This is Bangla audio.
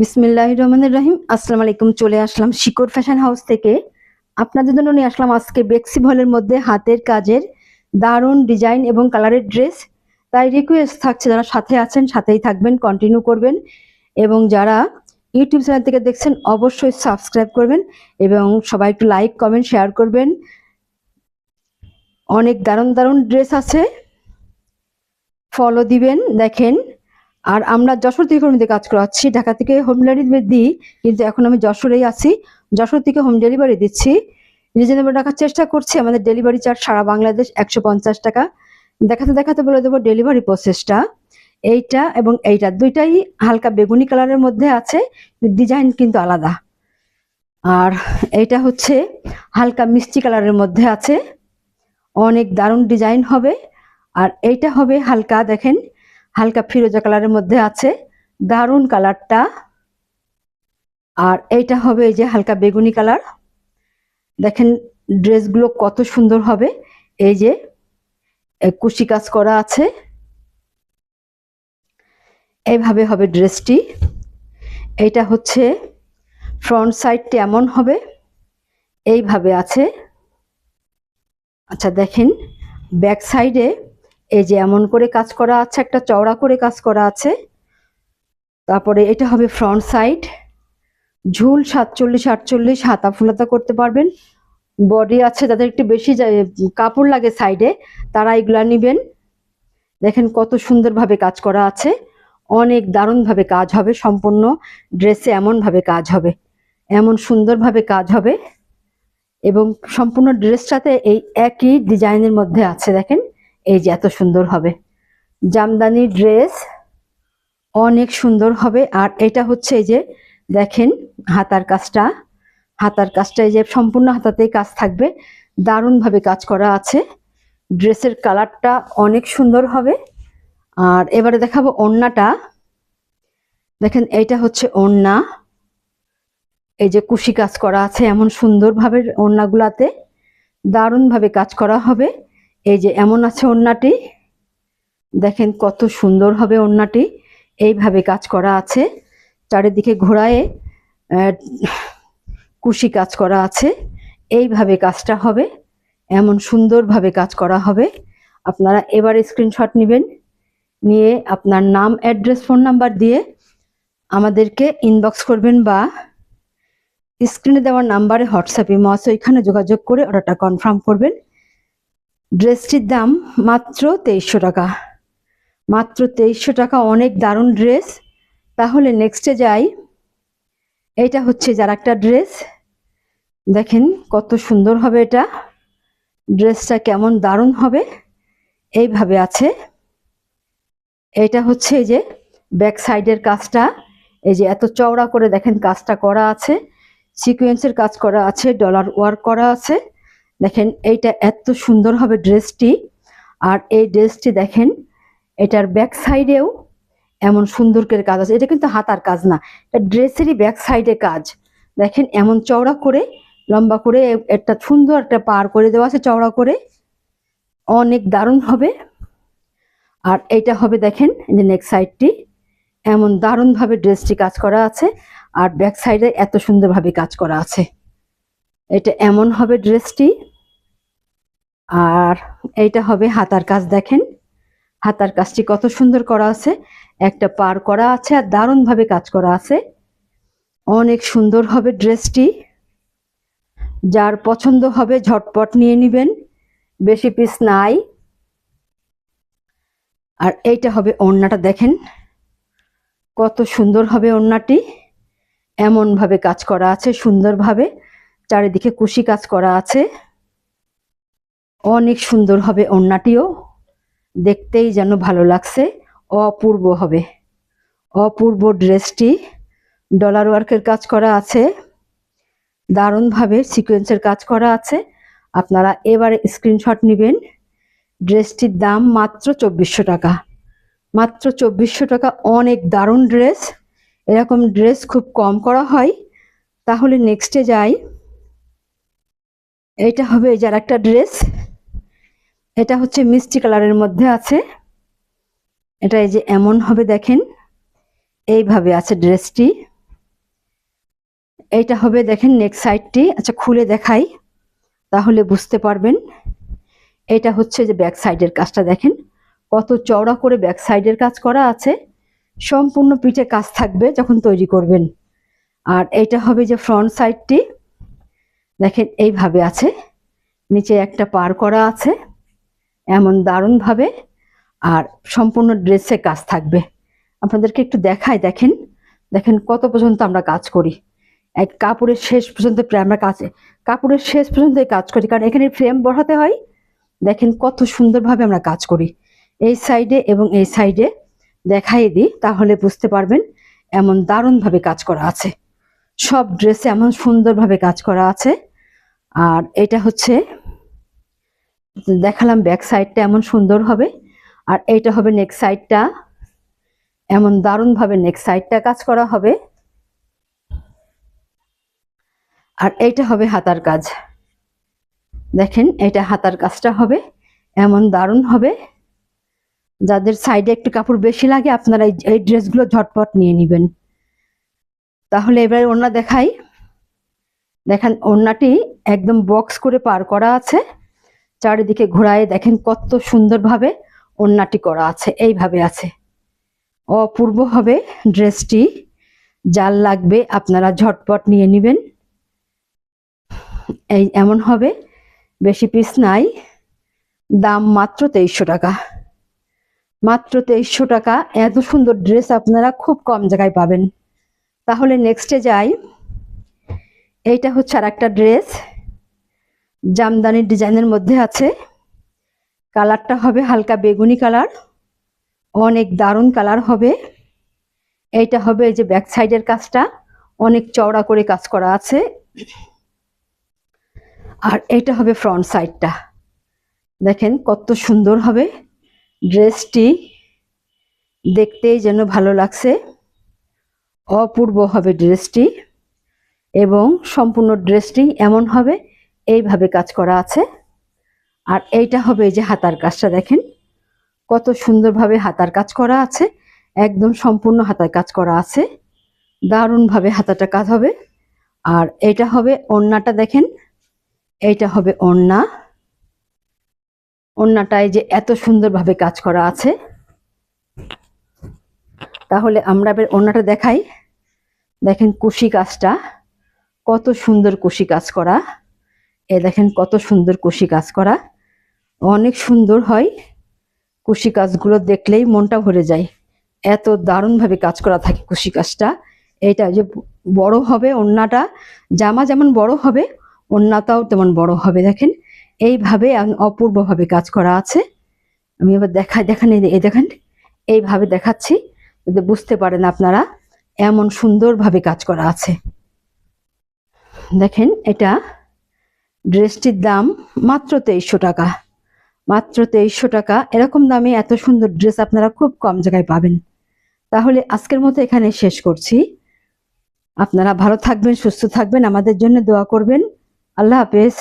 বিসমিল্লাহ রহমানুর রহিম। আসসালামু আলাইকুম, চলে আসলাম শিকড় ফ্যাশন হাউস থেকে। আপনাদের জন্য নিয়ে আসলাম আজকে বেক্সি ভলের মধ্যে হাতের কাজের দারুণ ডিজাইন এবং কালারের ড্রেস। তাই রিকোয়েস্ট থাকছে যারা সাথে আছেন, সাথেই থাকবেন কন্টিনিউ করবেন। এবং যারা ইউটিউব চ্যানেল থেকে দেখছেন, অবশ্যই সাবস্ক্রাইব করবেন এবং সবাই একটু লাইক কমেন্ট শেয়ার করবেন। অনেক দারুণ দারুণ ড্রেস আছে। ফলো দিবেন, দেখেন। আর আমরা যশোর থেকে কাজ করাচ্ছি। ঢাকা থেকে হোম ডেলিভারি দিই কিন্তু এখন আমি যশোরেই আছি। যশোর থেকে হোম ডেলিভারি দিচ্ছি। রিজনেবল রাখার চেষ্টা করছি। আমাদের ডেলিভারি চার্জ সারা বাংলাদেশ একশো পঞ্চাশ টাকা। দেখাতে দেখাতে বলে দেবো ডেলিভারি প্রসেসটা এইটা এবং এইটা দুইটাই হালকা বেগুনি কালারের মধ্যে আছে ডিজাইন কিন্তু আলাদা। আর এইটা হচ্ছে হালকা মিষ্টি কালারের মধ্যে আছে। অনেক দারুণ ডিজাইন হবে। আর এইটা হবে হালকা, দেখেন হালকা ফিরোজা কালারের মধ্যে আছে। দারুণ কালারটা। আর এইটা হবে এই যে হালকা বেগুনি কালার। দেখেন, ড্রেসগুলো কত সুন্দর হবে। এই যে কুশি কাজ করা আছে। এইভাবে হবে ড্রেসটি। এইটা হচ্ছে, ফ্রন্ট সাইডটি এমন হবে। এইভাবে আছে। আচ্ছা দেখেন, ব্যাক সাইডে এই যে এমন করে কাজ করা আছে, একটা চওড়া করে কাজ করা আছে। তারপরে এটা হবে ফ্রন্ট সাইড ঝুল সাতচল্লিশ, আটচল্লিশ, হাতা ফুলাতা করতে পারবেন। বডি আছে যাদের একটু বেশি কাপড় লাগে সাইডে তারা এগুলা নিবেন। দেখেন কত সুন্দরভাবে কাজ করা আছে। অনেক দারুণভাবে কাজ হবে, সম্পূর্ণ ড্রেসে এমনভাবে কাজ হবে। এমন সুন্দরভাবে কাজ হবে। এবং সম্পূর্ণ ড্রেসটাতে এই একই ডিজাইনের মধ্যে আছে, দেখেন। এই যে এত সুন্দর হবে। জামদানি ড্রেস অনেক সুন্দর হবে। আর এটা হচ্ছে এই যে দেখেন হাতার কাজটা। হাতার কাজটা এই যে সম্পূর্ণ হাতাতেই কাজ থাকবে। দারুণভাবে কাজ করা আছে। ড্রেসের কালারটা অনেক সুন্দর হবে। আর এবারে দেখাবো ওড়নাটা। দেখেন এইটা হচ্ছে ওড়না। এই যে কুশি কাজ করা আছে এমন সুন্দরভাবে ওড়নাগুলাতে। দারুণভাবে কাজ করা হবে। এই যে এমন আছে ওড়নাটি, দেখেন কত সুন্দর হবে ওড়নাটি, এইভাবে কাজ করা আছে, চারিদিকে ঘোড়ায় কুশি কাজ করা আছে, এইভাবে কাজটা হবে, এমন সুন্দরভাবে কাজ করা হবে, আপনারা এবার স্ক্রিনশট নেবেন, নিয়ে আপনার নাম অ্যাড্রেস ফোন নাম্বার দিয়ে আমাদেরকে ইনবক্স করবেন বা স্ক্রিনে দেওয়ার নাম্বারে হোয়াটসঅ্যাপে মস ওইখানে যোগাযোগ করে অর্ডারটা কনফার্ম করবেন। ড্রেসটির দাম মাত্র তেইশশো টাকা। মাত্র তেইশশো টাকা, অনেক দারুণ ড্রেস। তাহলে নেক্সটে যাই। এইটা হচ্ছে যার একটা ড্রেস। দেখেন কত সুন্দর হবে এটা। ড্রেসটা কেমন দারুণ হবে। এইভাবে আছে। এটা হচ্ছে এই যে ব্যাক সাইডের কাজটা। এই যে এত চওড়া করে দেখেন কাজটা করা আছে। সিকোয়েন্সের কাজ করা আছে ডলার ওয়ার্ক করা আছে। দেখেন এইটা এত সুন্দর হবে ড্রেসটি। আর এই ড্রেসটি দেখেন, এটার ব্যাক সাইডেও এমন সুন্দর করে কাজ আছে। এটা কিন্তু হাতার কাজ না, এটা ড্রেসেরই ব্যাক সাইডে কাজ। দেখেন এমন চওড়া করে, লম্বা করে, একটা সুন্দর একটা পার করে দেওয়া আছে চওড়া করে। অনেক দারুণ হবে। আর এইটা হবে দেখেন যে নেক সাইডটি এমন দারুণভাবে ড্রেসটি কাজ করা আছে। আর ব্যাক সাইডে এত সুন্দরভাবে কাজ করা আছে। এটা এমন হবে ড্রেসটি। আর এইটা হবে হাতার কাজ, দেখেন। হাতার কাজটি কত সুন্দর করা আছে। একটা পার করা আছে আর দারুণভাবে কাজ করা আছে। অনেক সুন্দর হবে ড্রেসটি। যার পছন্দ হবে ঝটপট নিয়ে নেবেন। বেশি পিস নাই। আর এইটা হবে ওড়নাটা, দেখেন। কত সুন্দর হবে ওড়নাটি। এমনভাবে কাজ করা আছে সুন্দরভাবে। চারিদিকে কুশি কাজ করা আছে। অনেক সুন্দর হবে ওড়নাটিও দেখতেই যেন ভালো লাগছে। অপূর্ব হবে। অপূর্ব ড্রেসটি ডলার ওয়ার্কের কাজ করা আছে। দারুণভাবে সিকোয়েন্সের কাজ করা আছে। আপনারা এবারে স্ক্রিনশট নেবেন। ড্রেসটির দাম মাত্র চব্বিশশো টাকা। মাত্র চব্বিশশো টাকা অনেক দারুণ ড্রেস। এরকম ড্রেস খুব কম করা হয়। তাহলে নেক্সটে যাই। এইটা হবে যার একটা ড্রেস। এটা হচ্ছে মিষ্টি কালারের মধ্যে আছে। এটা এই যে এমন হবে দেখেন। এইভাবে আছে ড্রেসটি। এইটা হবে দেখেন নেক্সট সাইডটি। আচ্ছা খুলে দেখাই, তাহলে বুঝতে পারবেন। এটা হচ্ছে যে ব্যাক সাইডের কাজটা দেখেন। কত চওড়া করে ব্যাক সাইডের কাজ করা আছে। সম্পূর্ণ পিঠে কাজ থাকবে যখন তৈরি করবেন। আর এইটা হবে যে ফ্রন্ট সাইডটি। দেখেন, এইভাবে আছে। নিচে একটা পার করা আছে, এমন দারুণভাবে। আর সম্পূর্ণ ড্রেসে কাজ থাকবে। আপনাদেরকে একটু দেখাই, দেখেন। দেখেন, কত পর্যন্ত আমরা কাজ করি। এক কাপড়ের শেষ পর্যন্ত প্রায় আমরা কাজ, কাপড়ের শেষ পর্যন্ত কাজ করি। কারণ এখানে ফ্রেম বসাতে হয়। দেখেন, কত সুন্দরভাবে আমরা কাজ করি। এই সাইডে এবং এই সাইডে দেখাই দিই, তাহলে বুঝতে পারবেন এমন দারুণভাবে কাজ করা আছে। সব ড্রেসে এমন সুন্দরভাবে কাজ করা আছে। আর এটা হচ্ছে, দেখালাম ব্যাক সাইডটা এমন সুন্দর হবে, আর এইটা হবে নেক সাইডটা এমন দারুণভাবে নেক সাইডটা কাজ করা হবে। আর এইটা হবে হাতার কাজ। দেখেন, এটা হাতার কাজটা হবে, এমন দারুণ হবে। যাদের সাইডে একটু কাপড় বেশি লাগে, আপনারা এই- ড্রেসগুলো ঝটপট নিয়ে নেবেন। তাহলে এবার ওড়না দেখাই। দেখেন ওড়নাটি একদম বক্স করে পার করা আছে। চারিদিকে ঘোরায় দেখেন কত সুন্দরভাবে ওড়নাটি করা আছে, এইভাবে আছে। অপূর্ব হবে ড্রেসটি জাল লাগবে আপনারা ঝটপট নিয়ে নেবেন। এই এমন হবে, বেশি পিস নাই, দাম মাত্র তেইশশো টাকা। মাত্র তেইশশো টাকা, এত সুন্দর ড্রেস আপনারা খুব কম জায়গায় পাবেন। তাহলে নেক্সটে যাই। এইটা হচ্ছে আর একটা ড্রেস। জামদানির ডিজাইনের মধ্যে আছে। কালারটা হবে হালকা বেগুনি কালার। অনেক দারুণ কালার হবে। এইটা হবে এই যে ব্যাক সাইডের কাজটা। অনেক চওড়া করে কাজ করা আছে। আর এইটা হবে ফ্রন্ট সাইডটা। দেখেন কত সুন্দর হবে ড্রেসটি। দেখতেই যেন ভালো লাগছে। অপূর্ব হবে ড্রেসটি। এবং সম্পূর্ণ ড্রেসটি এমন হবে, এইভাবে কাজ করা আছে। আর এইটা হবে এই যে হাতার কাজটা দেখেন। কত সুন্দরভাবে হাতার কাজ করা আছে, একদম সম্পূর্ণ হাতার কাজ করা আছে। দারুণভাবে হাতাটা কাজ হবে। আর এটা হবে ওড়নাটা দেখেন। এইটা হবে ওড়না। ওড়নাটায় যে এত সুন্দরভাবে কাজ করা আছে। তাহলে আমরা এবার ওড়নাটা দেখাই। দেখেন কুশি কাজটা। কত সুন্দর কুশি কাজ করা। এ দেখেন কত সুন্দর কুশি কাজ করা। অনেক সুন্দর হয় কুশি কাজগুলো দেখলেই মনটা ভরে যায়। এত দারুণভাবে কাজ করা থাকে কুশি কাজটা। এটা যে বড় হবে ওড়নাটা জামা যেমন বড় হবে ওড়নাটাও তেমন বড় হবে দেখেন। এইভাবে অপূর্বভাবে কাজ করা আছে। আমি এবার দেখাই দেখান এই দেখেন, এইভাবে দেখাচ্ছি। বুঝতে পারেন আপনারা, এমন সুন্দরভাবে কাজ করা আছে। দেখেন, এটা ড্রেসটির দাম মাত্র তেইশশো টাকা। মাত্র তেইশশো টাকা, এরকম দামে এত সুন্দর ড্রেস আপনারা খুব কম জায়গায় পাবেন। তাহলে আজকের মতো এখানে শেষ করছি। আপনারা ভালো থাকবেন, সুস্থ থাকবেন, আমাদের জন্য দোয়া করবেন। আল্লাহ হাফেজ।